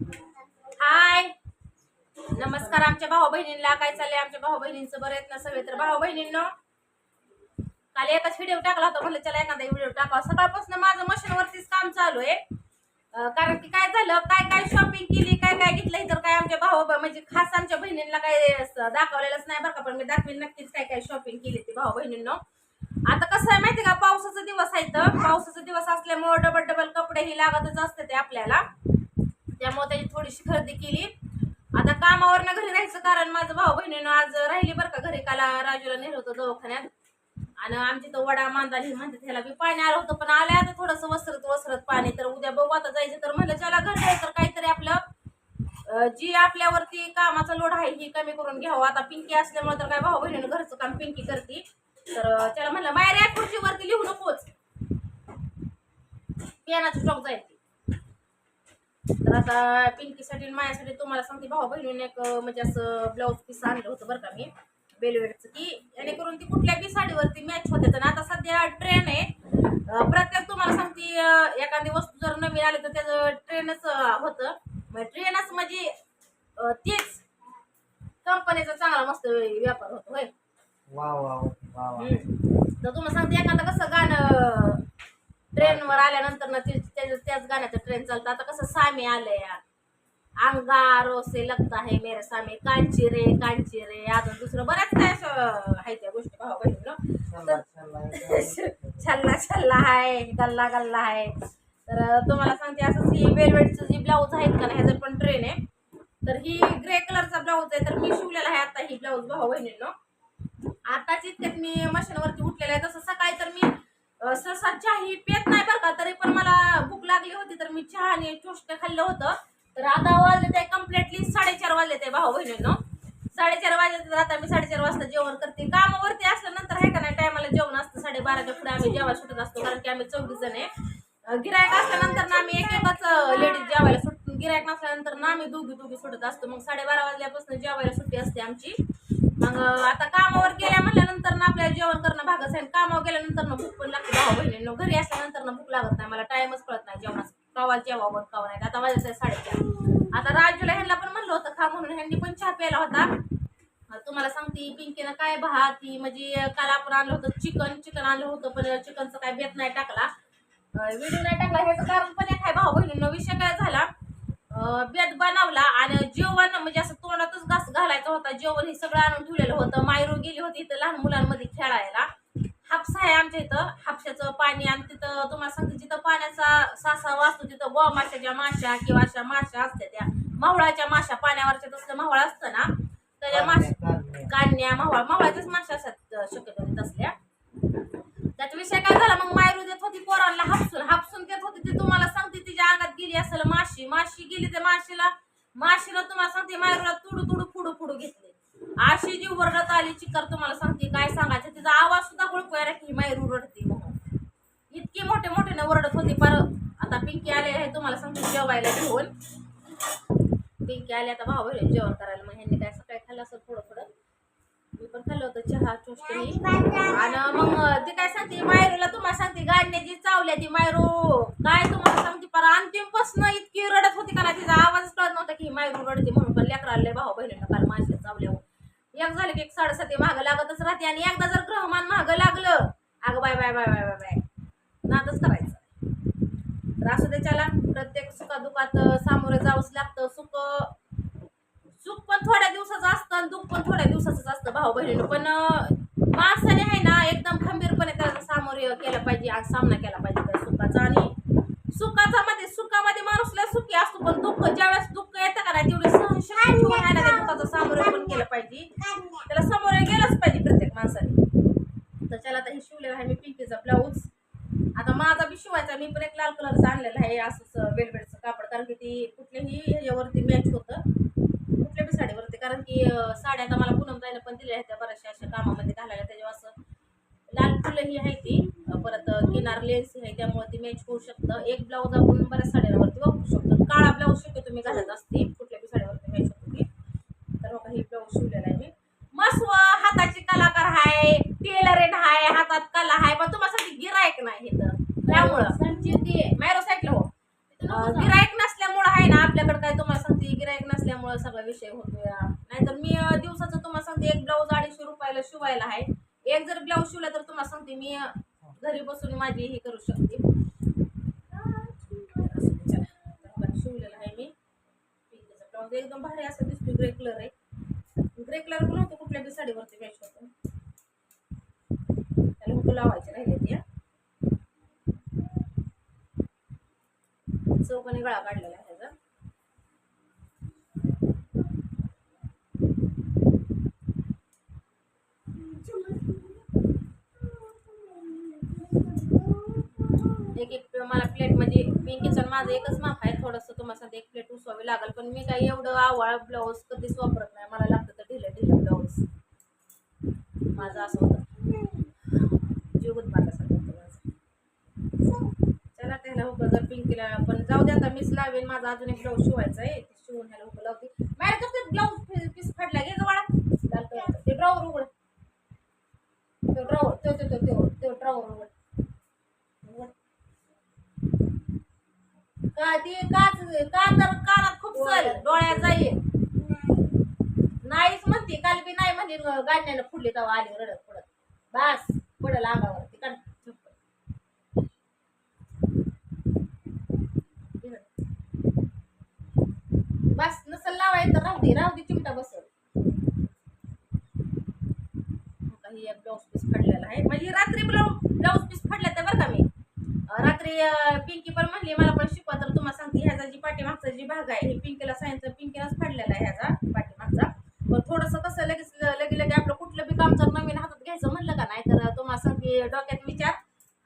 हाय. नमस्कार आमच्या भाऊ बहिणींना काय चाललंय? आमच्या भाऊ बहिणींचं बरं आहेत ना सगळे तर? भाऊ बहिणींनो काल एकच व्हिडिओ टाकला होता. म्हणलं चला एखादा व्हिडिओ टाकावा. सकाळपासून माझं मशीनवरतीच काम चालू आहे. कारण की काय झालं? काय काय शॉपिंग केली काय काय घेतलं तर काय आमच्या भाऊ म्हणजे खास आमच्या बहिणींना काय दाखवलेलंच नाही बरं का. पण मी दाखवीन नक्कीच काय काय शॉपिंग केली ती भाऊ बहिणींनो. आता कसं आहे माहिती का? पावसाचा दिवस आहे तर. पावसाचा दिवस असल्यामुळे डबल डबल कपडे ही लागतच असते ते आपल्याला. त्यामुळे त्याची थोडीशी खरेदी केली. आता कामावरनं घरी राहायचं कारण माझं भाऊ बहिणीनं आज राहिली बरं का घरी. काला राजूला नेलं होतं दवाखान्यात. आणि आमची तर वडा मांदाली म्हणते त्याला बी पाणी आलं होतं पण आलं आता थोडंसं वसरत वसरत पाणी. तर उद्या बघू आता जायचं तर म्हणलं चला घर जायचं तर काहीतरी आपलं जी आपल्यावरती कामाचा लोड आहे ही कमी करून घ्यावं. आता पिंकी असल्यामुळे तर काय भाऊ बहिणीनं घरचं काम पिंकी करते. तर त्याला म्हणलं बाहेर या खुर्चीवरती लिहू नकोच. पेनाची स्टॉक जायची तर आता पिंकीसाठी आणि माझ्यासाठी तुम्हाला सांगते भाऊ बहिणीने एक म्हणजे असं ब्लाऊज पीस आणलं होतं बरं का मी बेलवेटचं की जेणेकरून ती कुठल्या बी साडीवरती मॅच होते. तर आता सध्या ट्रेन आहे. प्रत्येक तुम्हाला सांगते एखादी वस्तू जर नवीन आली तर त्याचं ट्रेनच होतं. ट्रेनच म्हणजे तेच कंपनीचा चांगला मस्त व्यापार होतो होय. तर तुम्हाला सांगते एखादं कसं गाणं ट्रेनवर आल्यानंतर ना ते त्याच गाण्याचं ट्रेन चालतं. आता कसं सामी आलंय अंगारो से लगता है मेरे सामी. कांची रे कांची रे. अजून दुसरं बऱ्याच काय आहे त्या गोष्टी भाऊ चला छल्ला छल्ला आहे. गल्ला गल्ला आहे. तर तुम्हाला सांगते असं ही वेलवेटचं जी ब्लाऊज आहेत का ह्याचं पण ट्रेन आहे. तर ही ग्रे कलरचा ब्लाऊज आहे. तर मी शिवलेला आहे आता ही ब्लाऊज भाऊ बहिणीनं. आताच इतक्यात मी मशीनवरती उठलेला आहे. तसं सकाळी चहाही पेत नाही बरं का. तरी पण मला भूक लागली होती तर मी चहा आणि चोष्ट खाल्लं होतं. तर आता वाजले ते कम्प्लिटली साडेचार वाजले ते भाऊ बहिणीनं. साडेचार वाजले तर आता मी साडेचार वाजता जेवण करते. कामावरती असल्यानंतर आहे का नाही टायमाला जेवण असतं. साडेबाराच्या पुढे आम्ही जेवायला सुटत असतो कारण की आम्ही चौघी जण आहे. गिरायक असल्यानंतर ना आम्ही एक एकच लेडीज जेवायला सुट गिरायक नसल्यानंतर ना आम्ही दोघी दोघी सुटत असतो. मग साडेबारा वाजल्यापासून जेवायला सुट्टी असते आमची. मग आता कामावर गेल्या म्हटल्यानंतर ना आपल्याला जेवण करणं भागच आहे. कामावर गेल्यानंतर ना भूक पण लागते. भाऊ बहिणींनो घरी असल्यानंतर ना भूक लागत नाही. मला टाइमच कळत नाही जेवणाचा कवा जेवावं कवा नाही. आता माझ्या साडेचार आता राजूला ह्यांना पण म्हणलं होतं खा म्हणून. ह्यांनी पण चहा प्यायला होता. तुम्हाला सांगते पिंकीनं काय भात ती म्हणजे काल आपण आणलं होतं चिकन. चिकन आणलं होतं पण चिकनचं काय बेत नाही टाकला. व्हिडिओ नाही टाकला. ह्याचं कारण पण एक आहे भाऊ बहिणींना विषय काय झाला? बेत बनवला आणि जेवण म्हणजे असं तोंडातच घास घालायचा होता. जेवण हे सगळं आणून ठेवलेलं होतं. मायरू गेली होती इथं लहान मुलांमध्ये खेळायला. हापसा आहे आमच्या इथं. हापशाचं पाणी आणि तिथं तुम्हाला सांगते जिथं पाण्याचा सासा वाचतो तिथं गो माशाच्या माशा किंवा अशा माशा असतात त्या. मावळाच्या माशा पाण्यावरच्या तसलं मावळ असतं ना तर त्या माशा कान्या मावळा. मावळाच्याच माशा असतात शक्यतो तसल्या. त्याचा विषय काय झाला? मग मायरू देत होती पोरांना हापसून. हापसून देत होती ती तुम्हाला सांगते गेली असेल माशी माशी गेली तर माशीला माशीला तुम्हाला सांगते मायरूला तुडू तुडू फुडू फुडू घेतले. अशी जी ओरडत आली चिकर तुम्हाला सांगते काय सांगायचं तिचा आवाज सुद्धा ओळखूया की मायरू रडते म्हणून. इतकी मोठे मोठे ओरडत होती पर आता पिंकी आले आहे तुम्हाला सांगते जेवायला घेऊन. पिंकी आले आता भाऊ जेवण करायला मग ह्यांनी काय सकाळी खाल्लं असेल थोडं थोडं मी पण खाल्लं होतं चहा चोष्टनी आणि मग ते काय सांगते मायरूला तुम्हाला सांगते गाडण्याची चावल्या ती मायरू. काय तुम्हाला सांगते पर अंतिम पासन इतकी रडत होती का ना तिचा आवाजच कळत नव्हता की मायरू रडते म्हणून. पण लेकराला भाऊ बहिणीला काल माझ्या चावल्यावर हो. एक झालं की एक साडेसाती मागं लागतच राहते आणि एकदा जर ग्रहमान मागं लागलं अगं bye bye bye bye bye bye. नादच करायचं. तर असं त्याच्याला प्रत्येक सुखादुखात सामोरं जावंच लागतं. सुख सुख पण थोड्या दिवसाचं असतं आणि दुःख पण थोड्या दिवसाचंच असतं भाऊ बहिणीनं पण माणसाने आहे ना एकदम खंबीरपणे त्याचा सामोरे केला पाहिजे आज सामना केला पाहिजे त्या सुखाचा. आणि सुखाचा मध्ये सुखामध्ये माणूस लय सुखी असतो पण दुःख ज्यावेळेस दुःख येतं का नाही तेवढी ठेवून आहे ना त्या दुःखाचं सामोरे पण केलं पाहिजे. त्याला सामोरे गेलंच पाहिजे प्रत्येक माणसाने. तर त्याला आता हे शिवलेलं आहे मी पिंकीचा ब्लाऊज. आता माझा बी शिवायचा मी पण एक लाल कलरचा आणलेला आहे असंच वेलवेटचं कापड कारण की ती कुठल्याही ह्याच्यावरती मॅच होतं. कुठल्या साडीवरती कारण की साड्या आता मला पूनम जायला पण दिल्या आहेत त्या बऱ्याचशा अशा कामामध्ये घालायला. त्याच्यावर असं लाल फुलं ही आहे ती. परत किनार लेन्स आहे त्यामुळे ती मॅच होऊ शकतं. एक ब्लाऊज आपण बऱ्याच साड्यांवरती वापरू शकतो काळा ब्लाऊज शक्य तुम्ही घालत असते कुठल्या बी साडीवरती मॅच होतो ती तर बघा ही ब्लाऊज शिवलेला आहे मी मस्त हाताची कलाकार आहे टेलर आहे हातात कला आहे पण तुम्हाला गिरायक नाही इथं त्यामुळं मॅरो साईडला हो गिरायक नसल्यामुळं आहे ना आपल्याकडे काय तुम्हाला गिरायक नसल्यामुळं सगळा विषय होतो या नाहीतर मी दिवसाचं तुम्हाला सांगते एक ब्लाऊज अडीचशे रुपयाला शिवायला आहे. एक जर ब्लाऊज शिवला तर तुम्हाला सांगते मी घरी बसून माझी हे करू शकते. असं शिवलेलं आहे मी. ब्लाऊज एकदम भारी असं दिसतो ग्रे कलर आहे. ग्रे कलर पण होतो कुठल्या बी साडीवरती मॅच होतो त्याला हुकू लावायचे राहिले ते. चौकाने गळा काढलेला आहे. एक एक मला प्लेट म्हणजे पिंकीचं माझं एकच माप आहे थोडंसं तुम्हाला सांगते एक प्लेट उसवावी लागेल. पण मी काही एवढं आवळ ब्लाऊज कधीच वापरत नाही. मला लागतं तर ढिलं ढिलं ब्लाऊज माझं असं होतं. जीवत माझ्यासाठी होतं माझं. चला त्याला हुकं जर पिंकीला पण जाऊ द्या आता मीच लावेन. माझा अजून एक ब्लाऊज शिवायचा आहे. ते शिवून ह्याला उभं लावते. मॅडम तर ब्लाऊज पीस फाडला घे गवाळा ते ड्रॉवर उघड. तो ड्रॉवर तो तो तो तो ड्रॉवर उघड. का ती काच का तर कानात खूप चल डोळ्यात जाईल नाहीच म्हणते काल बी नाही म्हणली गाडण्याला फुडली तेव्हा आली रडत पडत. बस पडल अंगावर ती काढ. बस नसल लावायचं तर राहू दे राहू दे चिमटा बसल काही एक ब्लाऊज पीस फाडलेला आहे. म्हणजे रात्री ब्लाऊज ब्लाऊज पीस फाडला तर बरं का मी ते पिंकी पण म्हणली मला पण शिकवा तर तुम्हाला सांगते ह्याचा जी पाठीमागचा जी भाग आहे हे पिंकीला सांगितलं पिंकीलाच फाडलेला आहे ह्याचा पाठीमागचा. मग थोडंसं कसं लगेच लगे लगे आपलं कुठलं बी काम जर नवीन हातात घ्यायचं म्हणलं का नाही तर तुम्हाला सांगते डोक्यात विचार.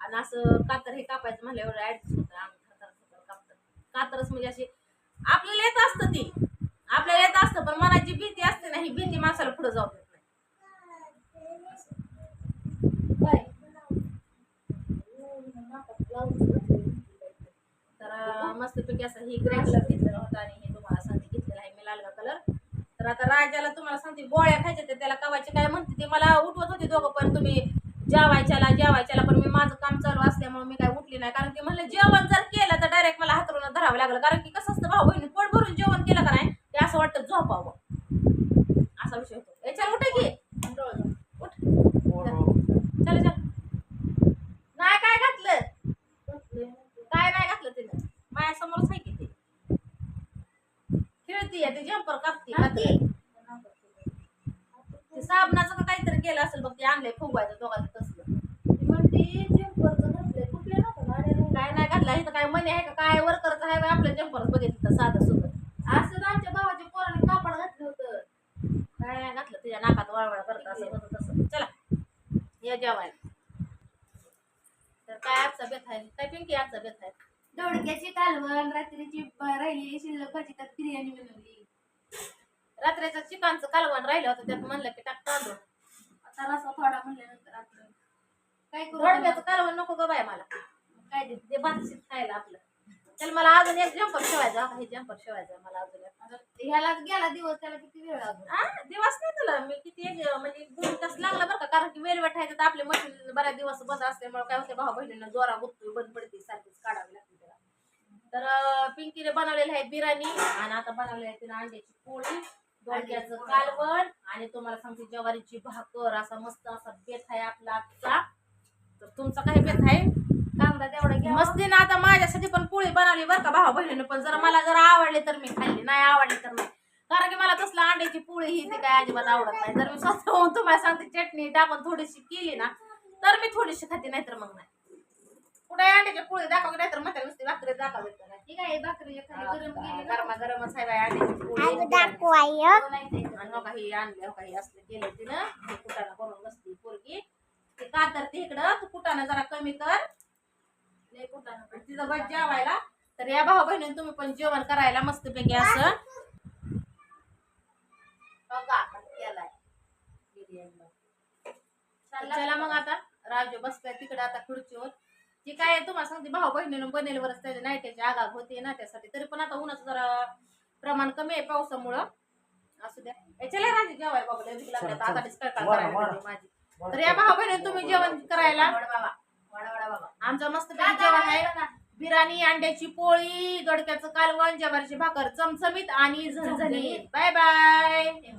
आणि असं कातर हे कापायचं म्हणल्यावर ॲडजस्ट होतं आम्ही खातर कातरच म्हणजे अशी आपल्याला येत असतं ती. आपल्याला येत असतं पण मनाची भीती असते ना ही भीती माणसाला पुढे जाऊ देत नाही काय? तर मस्तपैकी असं ही ग्रे कलर घेतलेला होता आणि हे तुम्हाला सांगते घेतलेला आहे मी लालगा कलर तर आता राजाला तुम्हाला सांगते गोळ्या खायच्या तर त्याला कवायचे काय म्हणते ते मला उठवत होते दोघं पण तुम्ही जेवायच्याला जेवायच्याला पण मी माझं काम चालू असल्यामुळे मी काय उठली नाही. कारण की म्हणलं जेवण जर केलं तर डायरेक्ट मला हातरून धरावं लागलं. कारण की कसं असतं भाऊ बहिणी पोट भरून जेवण केलं का नाही ते असं वाटतं झोपावं. असा विषय होतो. याच्या उठे की उठ चल चल नाही काय घातलं काय नाही घातलं तिनं माझ्यासमोरच आहे की ते खेळतीये ते जम्पर कापते ते साबणाचं का काहीतरी केलं असेल बघ ते आणलंय फुगवायचं दोघांचं तसलं. काय नाही घातलं इथं काय मनी आहे का काय? वर्करच आहे का आपलं जम्पर बघितलं तर साधं सुद्धा असं आमच्या भावाच्या पोराने कापड घातलं होतं. काय नाही घातलं तुझ्या नाकात वळवळ करत असं होतं तसं. चला या जेवायला. तर काय आजचा बेत आहे? काय पिंकी आजचा बेत आहे? दोडक्याची कालवण रात्रीची ब- राहिलेली शिल्लक भाजी त्यात बिर्याणी बनवली. रात्रीचं चिकनचं कालवण राहिलं होतं त्यात म्हणलं की टाक तांदूळ. आता रसा थोडा म्हणल्यानंतर आपलं काय करू? रोडव्याचं कालवण नको ग बाय मला. काय दे ते भातशीत खायला आपलं. चल मला अजून एक जम्पर शिवायचा हा, जम्पर शिवायचा मला अजून एक. आता ह्यालाच गेला दिवस त्याला किती वेळ लागला? दिवस नाही तुला. मी किती एक म्हणजे दोन तास लागला बरं का? कारण की वेलवेट आहे तर आपले मशीन बऱ्याच दिवस बंद असल्यामुळे काय होते भाऊ बहिणींना जोरा गुप्तोय बंद पडते सारखीच काढावी लागते त्याला. तर अं, पिंकीने बनवलेलं आहे बिर्याणी आणि आता बनवलेलं आहे तिने अंड्याची पोळी. दोडक्याचं कालवण आणि तुम्हाला सांगते ज्वारीची भाकर असा मस्त असा बेत आहे आपला आजचा. तर तुमचा काय बेत आहे? कांदा तेवढा घ्या. मस्तीनं आता माझ्यासाठी पण पोळी बनवली बरं का भावा बहिणीने पण. जर मला जर आवडली तर मी खाल्ली नाही आवडली तर नाही. कारण की मला तसलं अंड्याची पोळी ही ती काय अजिबात आवडत नाही. जर मी स्वतःहून तुम्हाला सांगते चटणी टाकून थोडीशी केली ना तर मी थोडीशी खाते नाही तर मग नाही. कुठे अंड्याची पोळी दाखवली नाही तर म्हातारी नुसती भाकरी दाखवली तर नाही. ठीक आहे भाकरी एखादी गरम केली गरमा गरमच आहे बाई अंड्याची पोळी. आणि हो. काही आणले हो काही असले केले तिनं. कुटाणा करून बसली पोरगी. ते का तर ते इकडं? तू कुटाणा जरा कमी कर. लय कुटाणं बस जेवायला. तर या भाऊ बहिणीने तुम्ही पण जेवण करायला मस्तपैकी असं. बघा आपण केलाय बिर्याणीला. तर चला मग आता. राजू बसलाय तिकडे आता खुर्चीवर. ती काय तुम्हाला सांगते भाऊ बहिणीनं बनेलवरच त्याच्या नाईटाची आगाग होते ना त्यासाठी. तरी पण आता उन्हाचं जरा प्रमाण कमी आहे पावसामुळं. असू द्या. ए, चला राजू जेवाय बाबा लय भूक लागली. आता करायला लागली माझी. तर या भाऊ बहिणी तुम्ही जेवण करायला. वडा बाबा वडा वडा बाबा आमचं मस्त जेवण आहे. बिर्याणी अंड्याची पोळी गडक्याचं कालवण ज्वारीची भाकर चमचमीत आणि झणझणीत. Bye bye. हे.